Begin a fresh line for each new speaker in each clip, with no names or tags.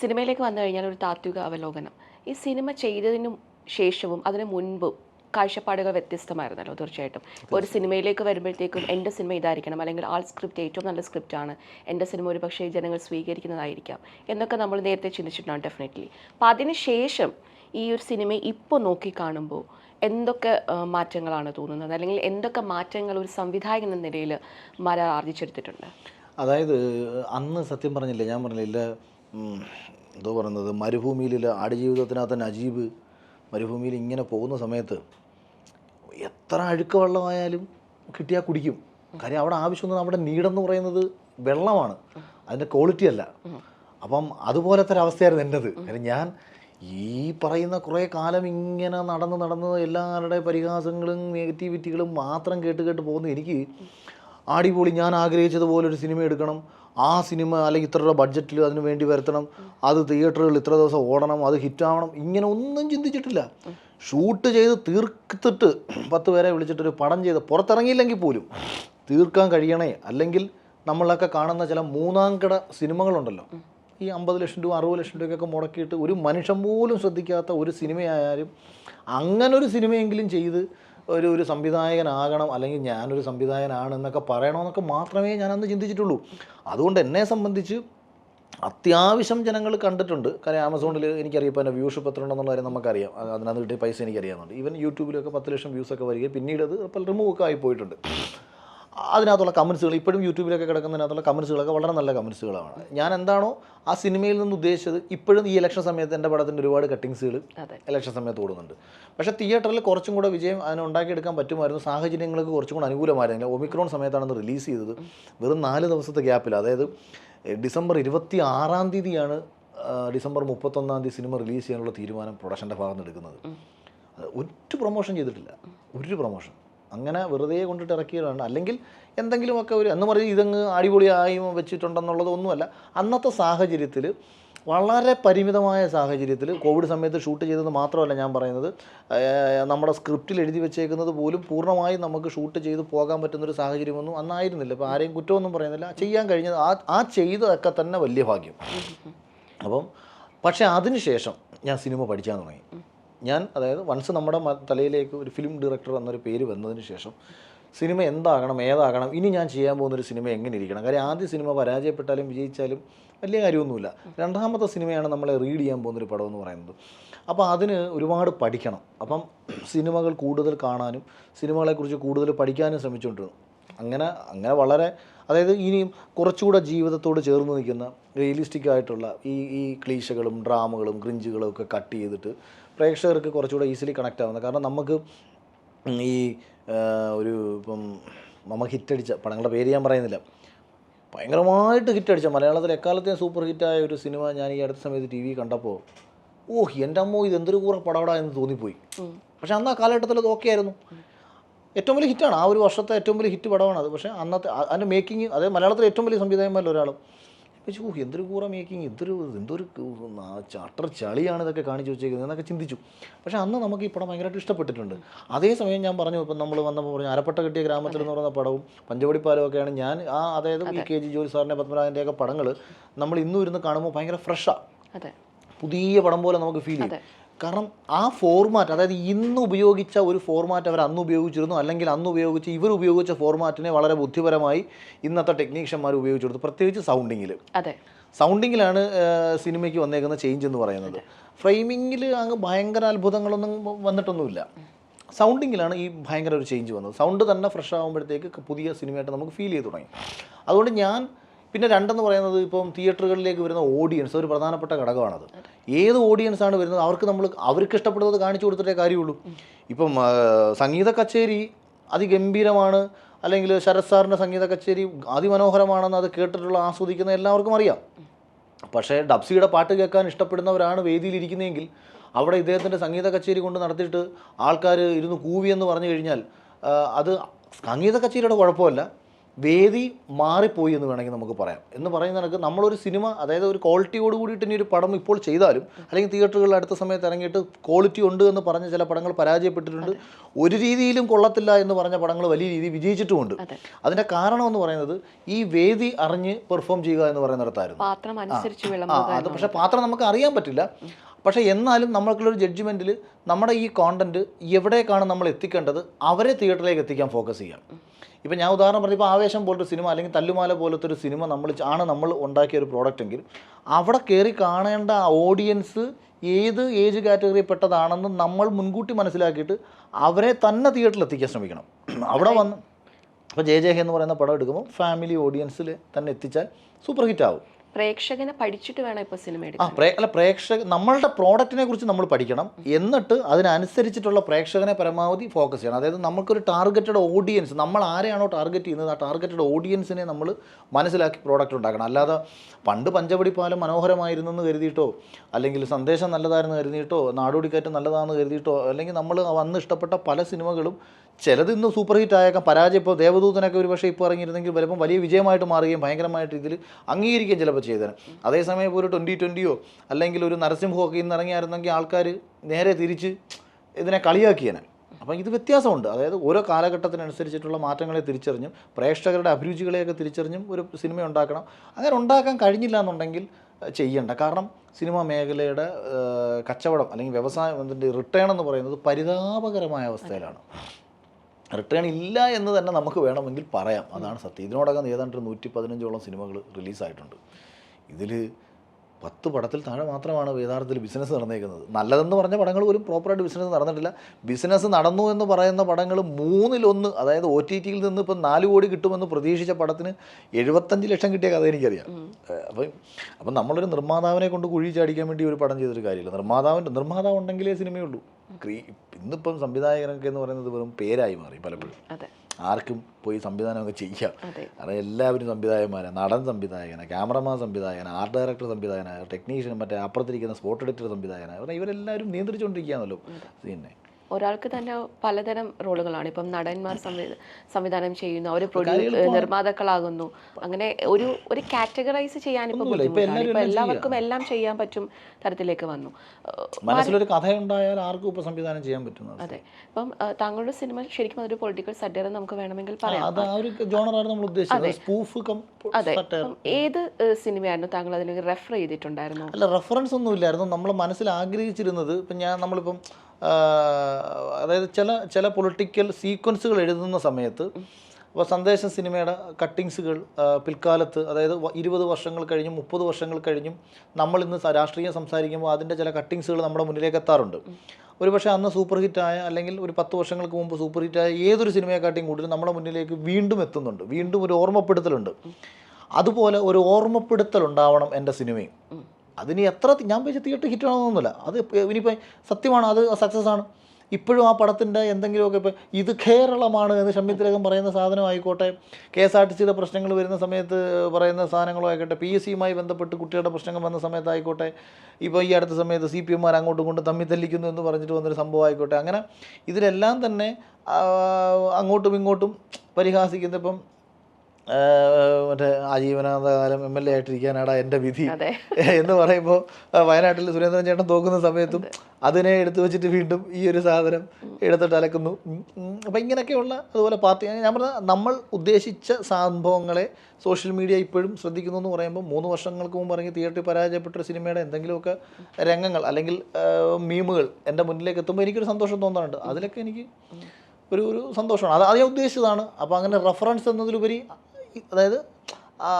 സിനിമയിലേക്ക് വന്നു കഴിഞ്ഞാൽ ഒരു താത്വിക അവലോകനം. ഈ സിനിമ ചെയ്തതിനു ശേഷവും അതിനു മുൻപും കാഴ്ചപ്പാടുകൾ വ്യത്യസ്തമായിരുന്നല്ലോ തീർച്ചയായിട്ടും. ഒരു സിനിമയിലേക്ക് വരുമ്പോഴത്തേക്കും എന്റെ സിനിമ ഇതായിരിക്കണം അല്ലെങ്കിൽ ആൾ സ്ക്രിപ്റ്റ് ഏറ്റവും നല്ല സ്ക്രിപ്റ്റാണ് എന്റെ സിനിമ ഒരു പക്ഷേ ജനങ്ങൾ സ്വീകരിക്കുന്നതായിരിക്കാം എന്നൊക്കെ നമ്മൾ നേരത്തെ ചിന്തിച്ചിട്ടുണ്ടാകും ഡെഫിനറ്റ്ലി അപ്പം അതിന് ശേഷം ഈ ഒരു സിനിമ ഇപ്പോൾ നോക്കി കാണുമ്പോൾ എന്തൊക്കെ മാറ്റങ്ങളാണ് തോന്നുന്നത്? അല്ലെങ്കിൽ എന്തൊക്കെ മാറ്റങ്ങൾ ഒരു സംവിധായകൻ എന്ന നിലയിൽ മല ആർജിച്ചെടുത്തിട്ടുണ്ട്?
അതായത് അന്ന് സത്യം പറഞ്ഞില്ലേ ഞാൻ പറഞ്ഞില്ല എന്തോ പറയുന്നത് മരുഭൂമിയിൽ ആടുജീവിതത്തിനകത്ത് നജീബ് മരുഭൂമിയിൽ ഇങ്ങനെ പോകുന്ന സമയത്ത് എത്ര അഴുക്ക വെള്ളമായാലും കിട്ടിയാൽ കുടിക്കും. കാര്യം അവിടെ ആവശ്യമൊന്നും അവിടെ നീടെന്ന് പറയുന്നത് വെള്ളമാണ്. അതിന്റെ ക്വാളിറ്റി അല്ല. അപ്പം അതുപോലത്തെ ഒരു അവസ്ഥയായിരുന്നു എന്റെത്. കാര്യം ഞാൻ ഈ പറയുന്ന കുറേ കാലം ഇങ്ങനെ നടന്ന് നടന്ന് എല്ലാവരുടെ പരിഹാസങ്ങളും നെഗറ്റിവിറ്റികളും മാത്രം കേട്ട് കേട്ട് പോകുന്ന എനിക്ക് ആടിപൊളി ഞാൻ ആഗ്രഹിച്ചതുപോലെ ഒരു സിനിമ എടുക്കണം. ആ സിനിമ അല്ലെങ്കിൽ ഇത്ര രൂപ ബഡ്ജറ്റിൽ അതിന് വേണ്ടി വരുത്തണം അത് തിയേറ്ററുകളിൽ ഇത്ര ദിവസം ഓടണം അത് ഹിറ്റാവണം ഇങ്ങനെ ഒന്നും ചിന്തിച്ചിട്ടില്ല. ഷൂട്ട് ചെയ്ത് തീർത്തിട്ട് പത്ത് പേരെ വിളിച്ചിട്ടൊരു പടം ചെയ്ത് പുറത്തിറങ്ങിയില്ലെങ്കിൽ പോലും തീർക്കാൻ കഴിയണേ അല്ലെങ്കിൽ നമ്മളൊക്കെ കാണുന്ന ചില മൂന്നാം കിട സിനിമകളുണ്ടല്ലോ. ഈ അമ്പത് ലക്ഷം രൂപ അറുപത് ലക്ഷം രൂപയ്ക്കൊക്കെ മുടക്കിയിട്ട് ഒരു മനുഷ്യൻ പോലും ശ്രദ്ധിക്കാത്ത ഒരു സിനിമയായാലും അങ്ങനൊരു സിനിമയെങ്കിലും ചെയ്ത് ഒരു ഒരു സംവിധായകനാകണം അല്ലെങ്കിൽ ഞാനൊരു സംവിധായകനാണ് എന്നൊക്കെ പറയണമെന്നൊക്കെ മാത്രമേ ഞാൻ അന്ന് ചിന്തിച്ചിട്ടുള്ളൂ. അതുകൊണ്ട് എന്നെ സംബന്ധിച്ച് അത്യാവശ്യം ജനങ്ങൾ കണ്ടിട്ടുണ്ട്. കാര്യം ആമസോണിൽ എനിക്കറിയാം എന്റെ വ്യൂഷിപ്പ് എത്ര ഉണ്ടെന്നുള്ള കാര്യം നമുക്കറിയാം. അത് അതിനകത്ത് കിട്ടിയ പൈസ എനിക്കറിയാവുന്നുണ്ട്. ഈവൻ യൂട്യൂബിലൊക്കെ പത്ത് ലക്ഷം വ്യൂസൊക്കെ വരികയും പിന്നീട് അത് അപ്പോൾ റിമൂവ് ഒക്കെ ആയി പോയിട്ടുണ്ട്. അതിനകത്തുള്ള കമൻസുകൾ ഇപ്പോഴും യൂട്യൂബിലൊക്കെ കിടക്കുന്നതിനകത്തുള്ള കമൻസുകളൊക്കെ വളരെ നല്ല കമൻസുകളാണ് ഞാൻ എന്താണോ ആ സിനിമയിൽ നിന്ന് ഉദ്ദേശിച്ചത് ഇപ്പോഴും ഈ ഇലക്ഷൻ സമയത്ത് എന്റെ പടത്തിന്റെ ഒരുപാട് കട്ടിങ്സുകൾ ഇലക്ഷൻ സമയത്ത് ഓടുന്നുണ്ട്. പക്ഷേ തിയേറ്ററിൽ കുറച്ചും കൂടെ വിജയം അതിന് ഉണ്ടാക്കിയെടുക്കാൻ പറ്റുമായിരുന്നു. സാഹചര്യങ്ങൾക്ക് കുറച്ചും കൂടെ അനുകൂലമായിരുന്നില്ല ഒമിക്രോൺ സമയത്താണ് റിലീസ് ചെയ്തത്. വെറും നാല് ദിവസത്തെ ഗ്യാപ്പിൽ അതായത് ഡിസംബർ ഇരുപത്തി ആറാം തീയതിയാണ് ഡിസംബർ മുപ്പത്തൊന്നാം തീയതി സിനിമ റിലീസ് ചെയ്യാനുള്ള തീരുമാനം പ്രൊഡക്ഷന്റെ ഭാഗത്ത് നിന്ന് എടുക്കുന്നത് അത് ഒരു പ്രൊമോഷൻ ചെയ്തിട്ടില്ല. ഒരു പ്രൊമോഷൻ അങ്ങനെ വെറുതെ കൊണ്ടിട്ട് ഇറക്കിയതാണ്. അല്ലെങ്കിൽ എന്തെങ്കിലുമൊക്കെ ഒരു എന്ന് പറഞ്ഞ് ഇതങ്ങ് അടിപൊളിയായി വെച്ചിട്ടുണ്ടെന്നുള്ളത് ഒന്നുമല്ല. അന്നത്തെ സാഹചര്യത്തിൽ വളരെ പരിമിതമായ സാഹചര്യത്തിൽ കോവിഡ് സമയത്ത് ഷൂട്ട് ചെയ്തത് മാത്രമല്ല ഞാൻ പറയുന്നത്. നമ്മുടെ സ്ക്രിപ്റ്റിൽ എഴുതി വെച്ചേക്കുന്നത് പോലും പൂർണമായും നമുക്ക് ഷൂട്ട് ചെയ്ത് പോകാൻ പറ്റുന്നൊരു സാഹചര്യമൊന്നും അന്നായിരുന്നില്ല. ഇപ്പോൾ ആരെയും കുറ്റമൊന്നും പറയുന്നില്ല. ചെയ്യാൻ കഴിഞ്ഞത് ആ ആ ചെയ്തതൊക്കെ തന്നെ വലിയ ഭാഗ്യം. അപ്പം പക്ഷേ അതിനുശേഷം ഞാൻ സിനിമ പഠിക്കാൻ തുടങ്ങി. ഞാൻ അതായത് വൺസ് നമ്മുടെ തലയിലേക്ക് ഒരു ഫിലിം ഡയറക്ടർ എന്നൊരു പേര് വന്നതിന് ശേഷം സിനിമ എന്താകണം ഏതാകണം ഇനി ഞാൻ ചെയ്യാൻ പോകുന്നൊരു സിനിമ എങ്ങനെ ഇരിക്കണം? കാര്യം ആദ്യ സിനിമ പരാജയപ്പെട്ടാലും വിജയിച്ചാലും വലിയ കാര്യമൊന്നുമില്ല. രണ്ടാമത്തെ സിനിമയാണ് നമ്മളെ റീഡ് ചെയ്യാൻ പോകുന്നൊരു പടം എന്ന് പറയുന്നത്. അപ്പോൾ അതിന് ഒരുപാട് പഠിക്കണം. അപ്പം സിനിമകൾ കൂടുതൽ കാണാനും സിനിമകളെക്കുറിച്ച് കൂടുതൽ പഠിക്കാനും ശ്രമിച്ചുകൊണ്ടിരുന്നു. അങ്ങനെ അങ്ങനെ വളരെ അതായത് ഇനിയും കുറച്ചുകൂടെ ജീവിതത്തോട് ചേർന്ന് നിൽക്കുന്ന റിയലിസ്റ്റിക് ആയിട്ടുള്ള ഈ ഈ ക്ലീശകളും ഡ്രാമകളും ക്രിഞ്ചുകളും ഒക്കെ കട്ട് ചെയ്തിട്ട് പ്രേക്ഷകർക്ക് കുറച്ചുകൂടെ ഈസിലി കണക്റ്റ് ആവുന്നത് കാരണം നമുക്ക് ഈ ഒരു ഇപ്പം നമുക്ക് ഹിറ്റടിച്ച പടങ്ങളുടെ പേര് ഞാൻ പറയുന്നില്ല. ഭയങ്കരമായിട്ട് ഹിറ്റടിച്ച മലയാളത്തിൽ എക്കാലത്തെയും സൂപ്പർ ഹിറ്റായ ഒരു സിനിമ ഞാൻ ഈ അടുത്ത സമയത്ത് ടി വി കണ്ടപ്പോൾ ഓഹ് എന്റെ അമ്മോ ഇത് എന്തൊരു കൂറ പടവട എന്ന് തോന്നിപ്പോയി. പക്ഷെ അന്ന് ആ കാലഘട്ടത്തിൽ അത് ഓക്കെ ആയിരുന്നു. ഏറ്റവും വലിയ ഹിറ്റാണ്. ആ ഒരു വർഷത്തെ ഏറ്റവും വലിയ ഹിറ്റ് പടമാണ് അത്. പക്ഷേ അന്നത്തെ അതിന്റെ മേക്കിംഗ് അതായത് മലയാളത്തിലെ ഏറ്റവും വലിയ സംവിധായകന്മാരിൽ ഒരാളും. പക്ഷേ ഊഹ് എന്തൊരു കൂറ മേക്കിംഗ് എന്തൊരു എന്തൊരു ചട്ടർ ചളിയാണ് ഇതൊക്കെ കാണിച്ചു വെച്ചേക്കുന്നത് എന്നൊക്കെ ചിന്തിച്ചു. പക്ഷേ അന്ന് നമുക്ക് ഈ പടം ഭയങ്കരമായിട്ട് ഇഷ്ടപ്പെട്ടിട്ടുണ്ട്. അതേസമയം ഞാൻ പറഞ്ഞു ഇപ്പം നമ്മൾ വന്നപ്പോൾ പറഞ്ഞു അരപ്പട്ട കിട്ടിയ ഗ്രാമത്തിൽ എന്ന് പറയുന്ന പടവും പഞ്ചവടി ഒക്കെയാണ് ഞാൻ ആ അതായത് ഈ കെ ജി ജോലി സാറിന്റെ പത്മനാഭന്റെയൊക്കെ പടങ്ങൾ നമ്മൾ ഇന്നും ഇരുന്ന് കാണുമ്പോൾ ഭയങ്കര ഫ്രഷാണ് പുതിയ പടം പോലെ നമുക്ക് ഫീൽ ചെയ്യും. കാരണം ആ ഫോർമാറ്റ് അതായത് ഇന്ന് ഉപയോഗിച്ച ഒരു ഫോർമാറ്റ് അവർ അന്ന് ഉപയോഗിച്ചിരുന്നു അല്ലെങ്കിൽ അന്ന് ഉപയോഗിച്ച് ഇവർ ഉപയോഗിച്ച ഫോർമാറ്റിനെ വളരെ ബുദ്ധിപരമായി ഇന്നത്തെ ടെക്നീഷ്യന്മാർ ഉപയോഗിച്ചെടുത്തു പ്രത്യേകിച്ച് സൗണ്ടിങ്ങിൽ
അതെ.
സൗണ്ടിങ്ങിലാണ് സിനിമയ്ക്ക് വന്നേക്കുന്ന ചേഞ്ച് എന്ന് പറയുന്നത്. ഫ്രെയിമിങ്ങിൽ അങ്ങ് ഭയങ്കര അത്ഭുതങ്ങളൊന്നും വന്നിട്ടൊന്നുമില്ല. സൗണ്ടിങ്ങിലാണ് ഈ ഭയങ്കര ഒരു ചേഞ്ച് വന്നത്. സൗണ്ട് തന്നെ ഫ്രഷ് ആകുമ്പോഴത്തേക്ക് പുതിയ സിനിമയായിട്ട് നമുക്ക് ഫീൽ ചെയ്ത് തുടങ്ങി. അതുകൊണ്ട് ഞാൻ പിന്നെ രണ്ടെന്ന് പറയുന്നത് ഇപ്പം തിയേറ്ററുകളിലേക്ക് വരുന്ന ഓഡിയൻസ് ഒരു പ്രധാനപ്പെട്ട ഘടകമാണത്. ഏത് ഓഡിയൻസ് ആണ് വരുന്നത്? അവർക്ക് നമ്മൾ അവർക്ക് ഇഷ്ടപ്പെടുന്നത് കാണിച്ചു കൊടുത്തിട്ടേ കാര്യമുള്ളൂ. ഇപ്പം സംഗീത കച്ചേരി അതിഗംഭീരമാണ്. അല്ലെങ്കിൽ ശരത് സാറിന്റെ സംഗീത കച്ചേരി അതിമനോഹരമാണെന്ന് അത് കേട്ടിട്ടുള്ള ആസ്വദിക്കുന്ന എല്ലാവർക്കും അറിയാം. പക്ഷേ ഡബ്സിയുടെ പാട്ട് കേൾക്കാൻ ഇഷ്ടപ്പെടുന്നവരാണ് വേദിയിലിരിക്കുന്നതെങ്കിൽ അവിടെ ഇദ്ദേഹത്തിന്റെ സംഗീത കച്ചേരി കൊണ്ട് നടത്തിയിട്ട് ആൾക്കാർ ഇരുന്ന് കൂവിയെന്ന് പറഞ്ഞു കഴിഞ്ഞാൽ അത് സംഗീത കച്ചേരിയുടെ കുഴപ്പമല്ല. വേദി മാറിപ്പോയി എന്ന് വേണമെങ്കിൽ നമുക്ക് പറയാം. എന്ന് പറയുന്ന കണക്ക് നമ്മളൊരു സിനിമ അതായത് ഒരു ക്വാളിറ്റിയോട് കൂടിയിട്ട് ഇനി ഒരു പടം ഇപ്പോൾ ചെയ്താലും അല്ലെങ്കിൽ തിയേറ്ററുകളിൽ അടുത്ത സമയത്ത് ഇറങ്ങിയിട്ട് ക്വാളിറ്റി ഉണ്ട് എന്ന് പറഞ്ഞ ചില പടങ്ങൾ പരാജയപ്പെട്ടിട്ടുണ്ട്. ഒരു രീതിയിലും കൊള്ളത്തില്ല എന്ന് പറഞ്ഞ പടങ്ങൾ വലിയ രീതിയിൽ വിജയിച്ചിട്ടുമുണ്ട്.
അതെ.
അതിന്റെ കാരണം എന്ന് പറയുന്നത് ഈ വേദി അറിഞ്ഞ് പെർഫോം ചെയ്യുക എന്ന് പറയുന്നിടത്തായിരുന്നു. അത് പക്ഷേ പാത്രം നമുക്ക് അറിയാൻ പറ്റില്ല. പക്ഷേ എന്നാലും നമ്മൾക്കുള്ളൊരു ജഡ്ജ്മെന്റിൽ നമ്മുടെ ഈ കോണ്ടന്റ് എവിടേക്കാണ് നമ്മൾ എത്തിക്കേണ്ടത് അവരെ തിയേറ്ററിലേക്ക് എത്തിക്കാൻ ഫോക്കസ് ചെയ്യാം. ഇപ്പം ഞാൻ ഉദാഹരണം പറഞ്ഞപ്പോൾ ആവേശം പോലത്തെ സിനിമ അല്ലെങ്കിൽ തല്ലുമാല പോലത്തെ ഒരു സിനിമ നമ്മൾ ആണ് നമ്മൾ ഉണ്ടാക്കിയ ഒരു പ്രോഡക്റ്റ് എങ്കിൽ അവിടെ കയറി കാണേണ്ട ഓഡിയൻസ് ഏത് ഏജ് കാറ്റഗറിയിൽ പെട്ടതാണെന്ന് നമ്മൾ മുൻകൂട്ടി മനസ്സിലാക്കിയിട്ട് അവരെ തന്നെ തിയേറ്ററിൽ എത്തിക്കാൻ ശ്രമിക്കണം. അവിടെ വന്ന് അപ്പോൾ ജെ ജെ ഹെ എന്ന് പറയുന്ന പടം എടുക്കുമ്പോൾ ഫാമിലി ഓഡിയൻസിൽ തന്നെ എത്തിച്ചാൽ സൂപ്പർ ഹിറ്റ് ആവും.
പ്രേക്ഷകനെ പഠിച്ചിട്ട് വേണം ഇപ്പോൾ സിനിമ
ആ
എടുക്കാൻ.
പ്രേ അല്ല പ്രേക്ഷക നമ്മളുടെ പ്രോഡക്റ്റിനെ കുറിച്ച് നമ്മൾ പഠിക്കണം. എന്നിട്ട് അതിനനുസരിച്ചിട്ടുള്ള പ്രേക്ഷകനെ പരമാവധി ഫോക്കസ് ചെയ്യണം. അതായത് നമുക്കൊരു ടാർഗറ്റഡ് ഓഡിയൻസ് നമ്മൾ ആരെയാണോ ടാർഗറ്റ് ചെയ്യുന്നത് ആ ടാർഗറ്റഡ് ഓഡിയൻസിനെ നമ്മൾ മനസ്സിലാക്കി പ്രോഡക്റ്റ് ഉണ്ടാക്കണം. അല്ലാതെ പണ്ട് പഞ്ചവടി പാലം മനോഹരമായിരുന്നു എന്ന് കരുതിയിട്ടോ അല്ലെങ്കിൽ സന്ദേശം നല്ലതായിരുന്നു കരുതിയിട്ടോ നാടോടിക്കാറ്റ് നല്ലതാണെന്ന് കരുതിയിട്ടോ അല്ലെങ്കിൽ നമ്മൾ വന്ന് ഇഷ്ടപ്പെട്ട പല സിനിമകളും ചിലത് ഇന്ന് സൂപ്പർ ഹിറ്റ് ആയേക്കാം. പരാജയം ഇപ്പോൾ ദേവദൂതനൊക്കെ ഒരു പക്ഷേ ഇപ്പോൾ ഇറങ്ങിയിരുന്നെങ്കിൽ ചിലപ്പം വലിയ വിജയമായിട്ട് മാറുകയും ഭയങ്കരമായിട്ട് ഇതിൽ അംഗീകരിക്കുകയും ചിലപ്പോൾ ചെയ്തേനെ. അതേസമയം ഒരു ട്വന്റി ട്വന്റിയോ അല്ലെങ്കിൽ ഒരു നരസിംഹമോ ഒക്കെ ഇന്ന് ഇറങ്ങിയായിരുന്നെങ്കിൽ ആൾക്കാർ നേരെ തിരിച്ച് ഇതിനെ കളിയാക്കിയേനെ. അപ്പം ഇത് വ്യത്യാസമുണ്ട്. അതായത് ഓരോ കാലഘട്ടത്തിനനുസരിച്ചിട്ടുള്ള മാറ്റങ്ങളെ തിരിച്ചറിഞ്ഞും പ്രേക്ഷകരുടെ അഭിരുചികളെയൊക്കെ തിരിച്ചറിഞ്ഞും ഒരു സിനിമ ഉണ്ടാക്കണം. അങ്ങനെ ഉണ്ടാക്കാൻ കഴിഞ്ഞില്ല എന്നുണ്ടെങ്കിൽ ചെയ്യണ്ട. കാരണം സിനിമാ മേഖലയുടെ കച്ചവടം അല്ലെങ്കിൽ വ്യവസായം റിട്ടേൺ എന്ന് പറയുന്നത് പരിതാപകരമായ അവസ്ഥയിലാണ്. റിട്ടേൺ ഇല്ല എന്ന് തന്നെ നമുക്ക് വേണമെങ്കിൽ പറയാം. അതാണ് സത്യം. ഇതിനോടകം ഏതാണ്ട് നൂറ്റി പതിനഞ്ചോളം സിനിമകൾ റിലീസായിട്ടുണ്ട്. ഇതിൽ പത്ത് പടത്തിൽ താഴെ മാത്രമാണ് യഥാർത്ഥത്തിൽ ബിസിനസ് നടന്നേക്കുന്നത്. നല്ലതെന്ന് പറഞ്ഞ പടങ്ങൾ പോലും പ്രോപ്പറായിട്ട് ബിസിനസ് നടന്നിട്ടില്ല. ബിസിനസ് നടന്നു എന്ന് പറയുന്ന പടങ്ങൾ മൂന്നിലൊന്ന് അതായത് ഒ ടി ടിയിൽ നിന്ന് ഇപ്പം നാല് കോടി കിട്ടുമെന്ന് പ്രതീക്ഷിച്ച പടത്തിന് എഴുപത്തഞ്ച് ലക്ഷം കിട്ടിയ കഥ എനിക്കറിയാം. അപ്പം അപ്പം നമ്മളൊരു നിർമ്മാതാവിനെ കൊണ്ട് കുഴി ചാടിക്കാൻ വേണ്ടി ഒരു പടം ചെയ്തൊരു കാര്യമില്ല. നിർമ്മാതാവിന്റെ നിർമ്മാതാവ് ഉണ്ടെങ്കിലേ സിനിമയുള്ളൂ. ക്രീ ഇന്നിപ്പം സംവിധായകനൊക്കെ എന്ന് പറയുന്നത് വെറും പേരായി മാറി പലപ്പോഴും. ആർക്കും പോയി സംവിധാനമൊക്കെ ചെയ്യാം.
അതെ.
കാരണം എല്ലാവരും സംവിധായകന്മാരാണ് നടൻ സംവിധായകന ക്യാമറമാൻ സംവിധായകന ആർട്ട് ഡയറക്ടർ സംവിധായകന ടെക്നീഷ്യൻ മറ്റേ അപ്പുറത്തിരിക്കുന്ന സ്പോട്ട് എഡിറ്റർ സംവിധായകന. കാരണം ഇവരെല്ലാവരും നിയന്ത്രിച്ചുകൊണ്ടിരിക്കുകയാണല്ലോ. പിന്നെ
ഒരാൾക്ക് തന്നെ പലതരം റോളുകളാണ്. ഇപ്പം നടന്മാർ സംവി- സംവിധാനം ചെയ്യുന്നു അവർ നിർമ്മാതാക്കളാകുന്നു. അങ്ങനെ ഒരു ഒരു കാറ്റഗറൈസ് ചെയ്യാൻ ഇപ്പൊ.
ഇപ്പൊ
എല്ലാവർക്കും എല്ലാം ചെയ്യാൻ പറ്റും തരത്തിലേക്ക് വന്നു.
മനസ്സിലൊരു കഥയുണ്ടായാൽ ആർക്കും സംവിധാനം ചെയ്യാൻ പറ്റുന്നു
അതെ. ഇപ്പം താങ്കളുടെ സിനിമ ശരിക്കും അതൊരു പൊളിറ്റിക്കൽ സറ്റയർ നമുക്ക് വേണമെങ്കിൽ പറയാം.
അത്.
ഏത് സിനിമയായിരുന്നു താങ്കൾ അതിലേക്ക് റെഫർ ചെയ്തിട്ടുണ്ടായിരുന്നു
അല്ല റെഫറൻസ് ഒന്നും ഇല്ലായിരുന്നു നമ്മൾ മനസ്സിൽ ആഗ്രഹിച്ചിരുന്നത് ഇപ്പം ഞാൻ നമ്മളിപ്പം അതായത് ചില ചില പൊളിറ്റിക്കൽ സീക്വൻസുകൾ എഴുതുന്ന സമയത്ത് അപ്പോൾ സന്ദേശ സിനിമയുടെ കട്ടിങ്സുകൾ പിൽക്കാലത്ത് അതായത് ഇരുപത് വർഷങ്ങൾ കഴിഞ്ഞും മുപ്പത് വർഷങ്ങൾ കഴിഞ്ഞും നമ്മൾ ഇന്ന് രാഷ്ട്രീയം സംസാരിക്കുമ്പോൾ അതിന്റെ ചില കട്ടിങ്സുകൾ നമ്മുടെ മുന്നിലേക്ക് എത്താറുണ്ട്. ഒരു പക്ഷേ അന്ന് സൂപ്പർ ഹിറ്റായ അല്ലെങ്കിൽ ഒരു പത്ത് വർഷങ്ങൾക്ക് മുമ്പ് സൂപ്പർ ഹിറ്റായ ഏതൊരു സിനിമയെക്കാട്ടിയും കൂടുതൽ നമ്മുടെ മുന്നിലേക്ക് വീണ്ടും എത്തുന്നുണ്ട്. വീണ്ടും ഒരു ഓർമ്മപ്പെടുത്തലുണ്ട്. അതുപോലെ ഒരു ഓർമ്മപ്പെടുത്തൽ ഉണ്ടാവണം എന്റെ സിനിമയും. അതിന് എത്ര ഞാൻ വെച്ച് തിയേറ്റർ ഹിറ്റ് ആണെന്നൊന്നുമില്ല അത് ഇനിയിപ്പോൾ സത്യമാണ് അത് സക്സസ് ആണ്. ഇപ്പോഴും ആ പടത്തിന്റെ എന്തെങ്കിലുമൊക്കെ ഇപ്പോൾ ഇത് കേരളമാണ് എന്ന് ഷമ്മിത്തിലകം പറയുന്ന സാധനം ആയിക്കോട്ടെ. കെ എസ് ആർ ടി സിയുടെ പ്രശ്നങ്ങൾ വരുന്ന സമയത്ത് പറയുന്ന സാധനങ്ങളോ ആയിക്കോട്ടെ. പി എസ് സിയുമായി ബന്ധപ്പെട്ട് കുട്ടികളുടെ പ്രശ്നങ്ങൾ വന്ന സമയത്തായിക്കോട്ടെ ഇപ്പോൾ ഈ അടുത്ത സമയത്ത് സി പി എമ്മാർ അങ്ങോട്ടും കൊണ്ട് തമ്മി തല്ലിക്കുന്നു എന്ന് പറഞ്ഞിട്ട് വന്നൊരു സംഭവം ആയിക്കോട്ടെ. അങ്ങനെ ഇതിലെല്ലാം തന്നെ അങ്ങോട്ടും ഇങ്ങോട്ടും പരിഹാസിക്കുന്ന ഇപ്പം മറ്റേ ആജീവനാന്തകാലം എം എൽ എ ആയിട്ടിരിക്കാനാടാ എന്റെ വിധി. എന്ന് പറയുമ്പോൾ വയനാട്ടിൽ സുരേന്ദ്രൻ ചേട്ടൻ തോക്കുന്ന സമയത്തും അതിനെ എടുത്തു വെച്ചിട്ട് വീണ്ടും ഈ ഒരു സാധനം എടുത്തിട്ട് അലക്കുന്നു. അപ്പം ഇങ്ങനെയൊക്കെയുള്ള അതുപോലെ പാർട്ടി ഞാൻ പറഞ്ഞ നമ്മൾ ഉദ്ദേശിച്ച സംഭവങ്ങളെ സോഷ്യൽ മീഡിയ ഇപ്പോഴും ശ്രദ്ധിക്കുന്നു എന്ന് പറയുമ്പോൾ മൂന്ന് വർഷങ്ങൾക്ക് മുമ്പ് ഇറങ്ങി തിയേറ്ററിൽ പരാജയപ്പെട്ട സിനിമയുടെ എന്തെങ്കിലുമൊക്കെ രംഗങ്ങൾ അല്ലെങ്കിൽ മീമുകൾ എന്റെ മുന്നിലേക്ക് എത്തുമ്പോൾ എനിക്കൊരു സന്തോഷം തോന്നാറുണ്ട്. അതിലൊക്കെ എനിക്ക് ഒരു ഒരു സന്തോഷമാണ്. അത് അത് ഞാൻ ഉദ്ദേശിച്ചതാണ്. അപ്പോൾ അങ്ങനെ റെഫറൻസ് എന്നതിലുപരി അതായത്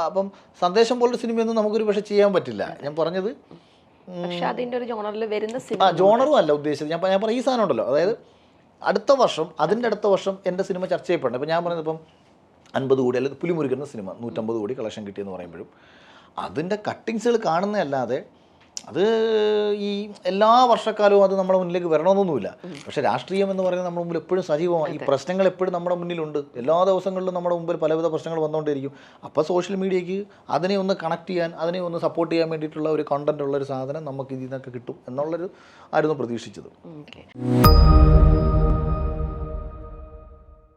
അപ്പം സന്ദേശം പോലൊരു സിനിമയൊന്നും നമുക്കൊരു പക്ഷേ ചെയ്യാൻ പറ്റില്ല. ഞാൻ പറഞ്ഞത്
അതിന്റെ ഒരു ജോണറിൽ വരുന്ന
ആ
സിനിമ
ജോണറും അല്ല ഉദ്ദേശിച്ചത്. ഞാൻ ഞാൻ പറഞ്ഞ ഈ സാധനം ഉണ്ടല്ലോ. അതായത് അടുത്ത വർഷം അതിന്റെ അടുത്ത വർഷം എന്റെ സിനിമ ചർച്ച ചെയ്യപ്പെടണം. ഇപ്പം ഞാൻ പറഞ്ഞത് ഇപ്പം അൻപത് കോടി അല്ലെങ്കിൽ പുലിമുരുകുന്ന സിനിമ നൂറ്റമ്പത് കോടി കളക്ഷൻ കിട്ടിയെന്ന് പറയുമ്പോഴും അതിന്റെ കട്ടിങ്സുകൾ കാണുന്നതല്ലാതെ അത് ഈ എല്ലാ വർഷക്കാലവും അത് നമ്മുടെ മുന്നിലേക്ക് വരണമെന്നൊന്നുമില്ല. പക്ഷേ രാഷ്ട്രീയം എന്ന് പറയുന്നത് നമ്മുടെ മുമ്പിൽ എപ്പോഴും സജീവമാണ്. ഈ പ്രശ്നങ്ങൾ എപ്പോഴും നമ്മുടെ മുന്നിലുണ്ട്. എല്ലാ ദിവസങ്ങളിലും നമ്മുടെ മുമ്പിൽ പലവിധ പ്രശ്നങ്ങൾ വന്നുകൊണ്ടിരിക്കും അപ്പോൾ സോഷ്യൽ മീഡിയയ്ക്ക് അതിനെ ഒന്ന് കണക്ട് ചെയ്യാൻ അതിനെ ഒന്ന് സപ്പോർട്ട് ചെയ്യാൻ വേണ്ടിയിട്ടുള്ള ഒരു കണ്ടന്റ് ഉള്ള ഒരു സാധനം നമുക്ക് ഇതിൽ നിന്നൊക്കെ കിട്ടും എന്നുള്ളൊരു ആയിരുന്നു പ്രതീക്ഷിച്ചത്.